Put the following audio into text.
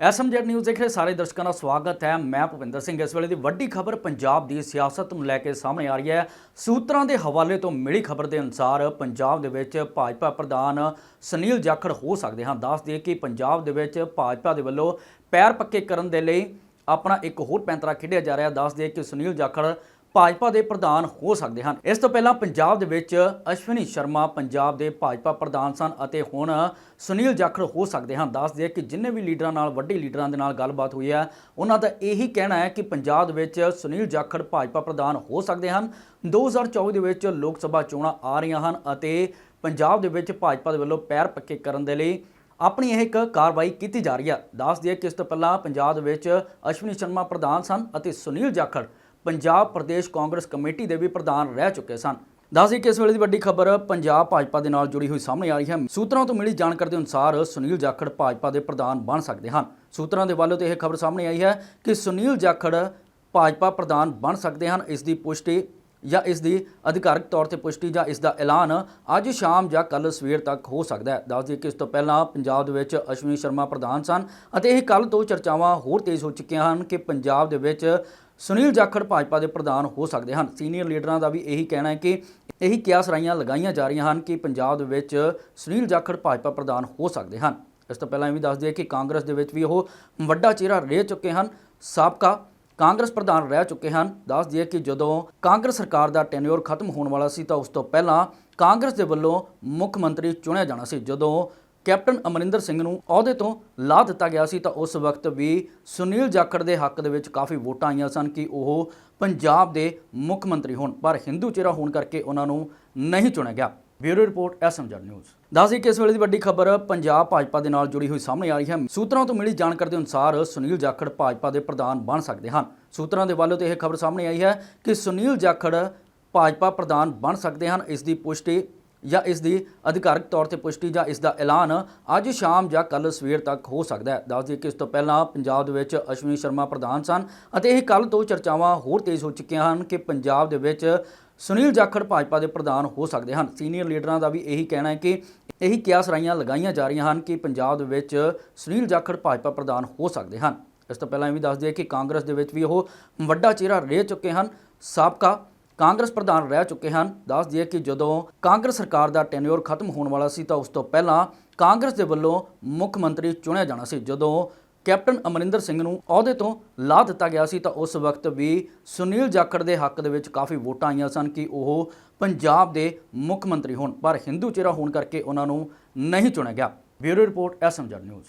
SMZ news ਦੇਖ ਰਹੇ ਸਾਰੇ ਦਰਸ਼ਕਾਂ ਦਾ ਸਵਾਗਤ ਹੈ। ਮੈਂ ਭੁਪਿੰਦਰ ਸਿੰਘ। ਇਸ ਵੇਲੇ ਦੀ ਵੱਡੀ ਖਬਰ ਪੰਜਾਬ ਦੀ ਸਿਆਸਤ ਨੂੰ ਲੈ ਕੇ ਸਾਹਮਣੇ ਆ ਰਹੀ ਹੈ। ਸੂਤਰਾਂ ਦੇ ਹਵਾਲੇ ਤੋਂ ਮਿਲੀ ਖਬਰ ਦੇ ਅਨੁਸਾਰ ਪੰਜਾਬ ਦੇ ਵਿੱਚ ਭਾਜਪਾ ਪ੍ਰਧਾਨ ਸੁਨੀਲ ਜਾਖੜ ਹੋ ਸਕਦੇ ਹਨ। ਦੱਸ ਦਈਏ ਕਿ ਪੰਜਾਬ ਦੇ ਵਿੱਚ ਭਾਜਪਾ ਦੇ ਵੱਲੋਂ ਪੈਰ ਪੱਕੇ ਕਰਨ ਦੇ ਲਈ ਆਪਣਾ ਇੱਕ ਹੋਰ ਪੈਂਤਰਾ ਖੇਡਿਆ ਜਾ ਰਿਹਾ। ਦੱਸ ਦਈਏ ਕਿ ਸੁਨੀਲ ਜਾਖੜ ਭਾਜਪਾ ਦੇ ਪ੍ਰਧਾਨ ਹੋ ਸਕਦੇ ਹਨ। ਇਸ ਤੋਂ ਪਹਿਲਾਂ ਪੰਜਾਬ ਦੇ ਵਿੱਚ ਅਸ਼ਵਨੀ ਸ਼ਰਮਾ ਪੰਜਾਬ ਦੇ ਭਾਜਪਾ ਪ੍ਰਧਾਨ ਸਨ ਅਤੇ ਹੁਣ ਸੁਨੀਲ ਜਾਖੜ ਹੋ ਸਕਦੇ ਹਨ। ਦੱਸ ਦਈਏ ਕਿ ਜਿੰਨੇ ਵੀ ਲੀਡਰਾਂ ਨਾਲ, ਵੱਡੇ ਲੀਡਰਾਂ ਦੇ ਨਾਲ ਗੱਲਬਾਤ ਹੋਈ ਹੈ, ਉਹਨਾਂ ਦਾ ਇਹੀ ਕਹਿਣਾ ਹੈ ਕਿ ਪੰਜਾਬ ਦੇ ਵਿੱਚ ਸੁਨੀਲ ਜਾਖੜ ਭਾਜਪਾ ਪ੍ਰਧਾਨ ਹੋ ਸਕਦੇ ਹਨ। 2024 ਦੇ ਵਿੱਚ ਲੋਕ ਸਭਾ ਚੋਣਾਂ ਆ ਰਹੀਆਂ ਹਨ ਅਤੇ ਪੰਜਾਬ ਦੇ ਵਿੱਚ ਭਾਜਪਾ ਦੇ ਵੱਲੋਂ ਪੈਰ ਪੱਕੇ ਕਰਨ ਦੇ ਲਈ ਆਪਣੀ ਇਹ ਇੱਕ ਕਾਰਵਾਈ ਕੀਤੀ ਜਾ ਰਹੀ ਹੈ। ਦੱਸ ਦਈਏ ਕਿ ਇਸ ਤੋਂ ਪਹਿਲਾਂ ਪੰਜਾਬ ਦੇ ਵਿੱਚ ਅਸ਼ਵਨੀ ਸ਼ਰਮਾ ਪ੍ਰਧਾਨ ਸਨ ਅਤੇ ਸੁਨੀਲ ਜਾਖੜ ਪੰਜਾਬ ਪ੍ਰਦੇਸ਼ ਕਾਂਗਰਸ ਕਮੇਟੀ ਦੇ ਵੀ ਪ੍ਰਧਾਨ ਰਹਿ ਚੁੱਕੇ ਸਨ। ਦੱਸਦੀ ਕਿ ਇਸ ਵੇਲੇ ਦੀ ਵੱਡੀ ਖਬਰ ਪੰਜਾਬ ਭਾਜਪਾ ਦੇ ਨਾਲ ਜੁੜੀ ਹੋਈ ਸਾਹਮਣੇ ਆ ਰਹੀ ਹੈ। ਸੂਤਰਾਂ ਤੋਂ ਮਿਲੀ ਜਾਣਕਾਰੀ ਦੇ ਅਨੁਸਾਰ ਸੁਨੀਲ ਜਾਖੜ ਭਾਜਪਾ ਦੇ ਪ੍ਰਧਾਨ ਬਣ ਸਕਦੇ ਹਨ। ਸੂਤਰਾਂ ਦੇ ਵੱਲੋਂ ਤੇ ਇਹ ਖਬਰ ਸਾਹਮਣੇ ਆਈ ਹੈ ਕਿ ਸੁਨੀਲ ਜਾਖੜ ਭਾਜਪਾ ਪ੍ਰਧਾਨ ਬਣ ਸਕਦੇ ਹਨ। ਇਸ ਦੀ ਪੁਸ਼ਟੀ ਜਾਂ ਇਸ ਦੀ ਅਧਿਕਾਰਕ ਤੌਰ ਤੇ ਪੁਸ਼ਟੀ ਜਾਂ ਇਸ ਦਾ ਐਲਾਨ ਅੱਜ ਸ਼ਾਮ ਜਾਂ ਕੱਲ ਸਵੇਰ ਤੱਕ ਹੋ ਸਕਦਾ ਹੈ। ਦੱਸ ਦਈਏ ਕਿ ਇਸ ਤੋਂ ਪਹਿਲਾਂ ਪੰਜਾਬ ਦੇ ਵਿੱਚ ਅਸ਼ਵਨੀ ਸ਼ਰਮਾ ਪ੍ਰਧਾਨ ਸਨ ਅਤੇ ਇਹ ਕੱਲ ਤੋਂ ਚਰਚਾਵਾਂ ਹੋਰ ਤੇਜ਼ ਹੋ ਚੁੱਕੀਆਂ ਹਨ ਕਿ ਪੰਜਾਬ ਦੇ ਵਿੱਚ ਸੁਨੀਲ ਜਾਖੜ ਭਾਜਪਾ ਦੇ ਪ੍ਰਧਾਨ ਹੋ ਸਕਦੇ ਹਨ। ਸੀਨੀਅਰ ਲੀਡਰਾਂ ਦਾ ਵੀ ਇਹੀ ਕਹਿਣਾ ਹੈ ਕਿ ਇਹੀ ਕਿਆਸ ਰਾਈਆਂ ਲਗਾਈਆਂ ਜਾ ਰਹੀਆਂ ਹਨ ਕਿ ਪੰਜਾਬ ਦੇ ਵਿੱਚ ਸੁਨੀਲ ਜਾਖੜ ਭਾਜਪਾ ਪ੍ਰਧਾਨ ਹੋ ਸਕਦੇ ਹਨ। ਇਸ ਤੋਂ ਪਹਿਲਾਂ ਇਹ ਵੀ ਦੱਸ ਦਈਏ ਕਿ ਕਾਂਗਰਸ ਦੇ ਵਿੱਚ ਵੀ ਉਹ ਵੱਡਾ ਚਿਹਰਾ ਰਹਿ ਚੁੱਕੇ ਹਨ। ਸਾਬਕਾ ਕਾਂਗਰਸ ਪ੍ਰਧਾਨ ਰਹਿ ਚੁੱਕੇ ਹਨ। ਦੱਸ ਦਈਏ ਕਿ ਜਦੋਂ ਕਾਂਗਰਸ ਸਰਕਾਰ ਦਾ ਟੈਨਿਓਰ ਖਤਮ ਹੋਣ ਵਾਲਾ ਸੀ ਤਾਂ ਉਸ ਤੋਂ ਪਹਿਲਾਂ ਕਾਂਗਰਸ ਦੇ ਵੱਲੋਂ ਮੁੱਖ ਮੰਤਰੀ ਚੁਣਿਆ ਜਾਣਾ ਸੀ। ਜਦੋਂ ਕੈਪਟਨ ਅਮਰਿੰਦਰ ਸਿੰਘ ਨੂੰ ਅਹੁਦੇ ਤੋਂ ਲਾ ਦਿੱਤਾ ਗਿਆ ਸੀ ਤਾਂ ਉਸ ਵਕਤ ਵੀ ਸੁਨੀਲ ਜਾਖੜ ਦੇ ਹੱਕ ਦੇ ਵਿੱਚ ਕਾਫੀ ਵੋਟਾਂ ਆਈਆਂ ਸਨ ਕਿ ਉਹ ਪੰਜਾਬ ਦੇ ਮੁੱਖ ਮੰਤਰੀ ਹੋਣ, ਪਰ ਹਿੰਦੂ ਚਿਹਰਾ ਹੋਣ ਕਰਕੇ ਉਹਨਾਂ ਨੂੰ ਨਹੀਂ ਚੁਣਿਆ ਗਿਆ। Bureau report SMZ news. ਦੱਸਦੀ ਕਿ ਇਸ ਵੇਲੇ ਦੀ ਵੱਡੀ ਖਬਰ ਪੰਜਾਬ ਭਾਜਪਾ ਦੇ ਨਾਲ ਜੁੜੀ ਹੋਈ ਸਾਹਮਣੇ ਆ ਰਹੀ ਹੈ। ਸੂਤਰਾਂ ਤੋਂ ਮਿਲੀ ਜਾਣਕਾਰੀ ਦੇ ਅਨੁਸਾਰ ਸੁਨੀਲ ਜਾਖੜ ਭਾਜਪਾ ਦੇ ਪ੍ਰਧਾਨ ਬਣ ਸਕਦੇ ਹਨ। ਸੂਤਰਾਂ ਦੇ ਵੱਲੋਂ ਤੇ ਇਹ ਖਬਰ ਸਾਹਮਣੇ ਆਈ ਹੈ ਕਿ ਸੁਨੀਲ ਜਾਖੜ ਭਾਜਪਾ ਪ੍ਰਧਾਨ ਬਣ ਸਕਦੇ ਹਨ। ਇਸ ਦੀ ਪੁਸ਼ਟੀ ਜਾਂ ਇਸ ਦੀ ਅਧਿਕਾਰਕ ਤੌਰ ਤੇ ਪੁਸ਼ਟੀ ਜਾਂ ਇਸ ਦਾ ਐਲਾਨ ਅੱਜ ਸ਼ਾਮ ਜਾਂ ਕੱਲ ਸਵੇਰ ਤੱਕ ਹੋ ਸਕਦਾ ਹੈ। ਦੱਸ ਦਈਏ ਕਿ ਇਸ ਤੋਂ ਪਹਿਲਾਂ ਪੰਜਾਬ ਦੇ ਵਿੱਚ ਅਸ਼ਵਨੀ ਸ਼ਰਮਾ ਪ੍ਰਧਾਨ ਸਨ ਅਤੇ ਇਹ ਕੱਲ ਤੋਂ ਚਰਚਾਵਾਂ ਹੋਰ ਤੇਜ਼ ਹੋ ਚੁੱਕੀਆਂ ਹਨ ਕਿ ਪੰਜਾਬ ਦੇ ਵਿੱਚ ਸੁਨੀਲ ਜਾਖੜ ਭਾਜਪਾ ਦੇ ਪ੍ਰਧਾਨ ਹੋ ਸਕਦੇ ਹਨ। ਸੀਨੀਅਰ ਲੀਡਰਾਂ ਦਾ ਵੀ ਇਹੀ ਕਹਿਣਾ ਹੈ ਕਿ ਇਹੀ ਕਿਆਸ ਰਾਈਆਂ ਲਗਾਈਆਂ ਜਾ ਰਹੀਆਂ ਹਨ ਕਿ ਪੰਜਾਬ ਦੇ ਵਿੱਚ ਸੁਨੀਲ ਜਾਖੜ ਭਾਜਪਾ ਪ੍ਰਧਾਨ ਹੋ ਸਕਦੇ ਹਨ। ਇਸ ਤੋਂ ਪਹਿਲਾਂ ਇਹ ਵੀ ਦੱਸ ਦਈਏ ਕਿ ਕਾਂਗਰਸ ਦੇ ਵਿੱਚ ਵੀ ਉਹ ਵੱਡਾ ਚਿਹਰਾ ਰਹਿ ਚੁੱਕੇ ਹਨ। ਸਾਬਕਾ ਕਾਂਗਰਸ ਪ੍ਰਧਾਨ ਰਹਿ ਚੁੱਕੇ ਹਨ। ਦੱਸ ਦਈਏ ਕਿ ਜਦੋਂ ਕਾਂਗਰਸ ਸਰਕਾਰ ਦਾ ਟੈਨਿਓਰ ਖਤਮ ਹੋਣ ਵਾਲਾ ਸੀ ਤਾਂ ਉਸ ਤੋਂ ਪਹਿਲਾਂ ਕਾਂਗਰਸ ਦੇ ਵੱਲੋਂ ਮੁੱਖ ਮੰਤਰੀ ਚੁਣਿਆ ਜਾਣਾ ਸੀ। ਜਦੋਂ ਕੈਪਟਨ ਅਮਰਿੰਦਰ ਸਿੰਘ ਨੂੰ ਅਹੁਦੇ ਤੋਂ ਲਾ ਦਿੱਤਾ ਗਿਆ ਸੀ ਤਾਂ ਉਸ ਵਕਤ ਵੀ ਸੁਨੀਲ ਜਾਖੜ ਦੇ ਹੱਕ ਦੇ ਵਿੱਚ ਕਾਫੀ ਵੋਟਾਂ ਆਈਆਂ ਸਨ ਕਿ ਉਹ ਪੰਜਾਬ ਦੇ ਮੁੱਖ ਮੰਤਰੀ ਹੋਣ, ਪਰ ਹਿੰਦੂ ਚਿਹਰਾ ਹੋਣ ਕਰਕੇ ਉਹਨਾਂ ਨੂੰ ਨਹੀਂ ਚੁਣਿਆ ਗਿਆ। Bureau report SMZ news.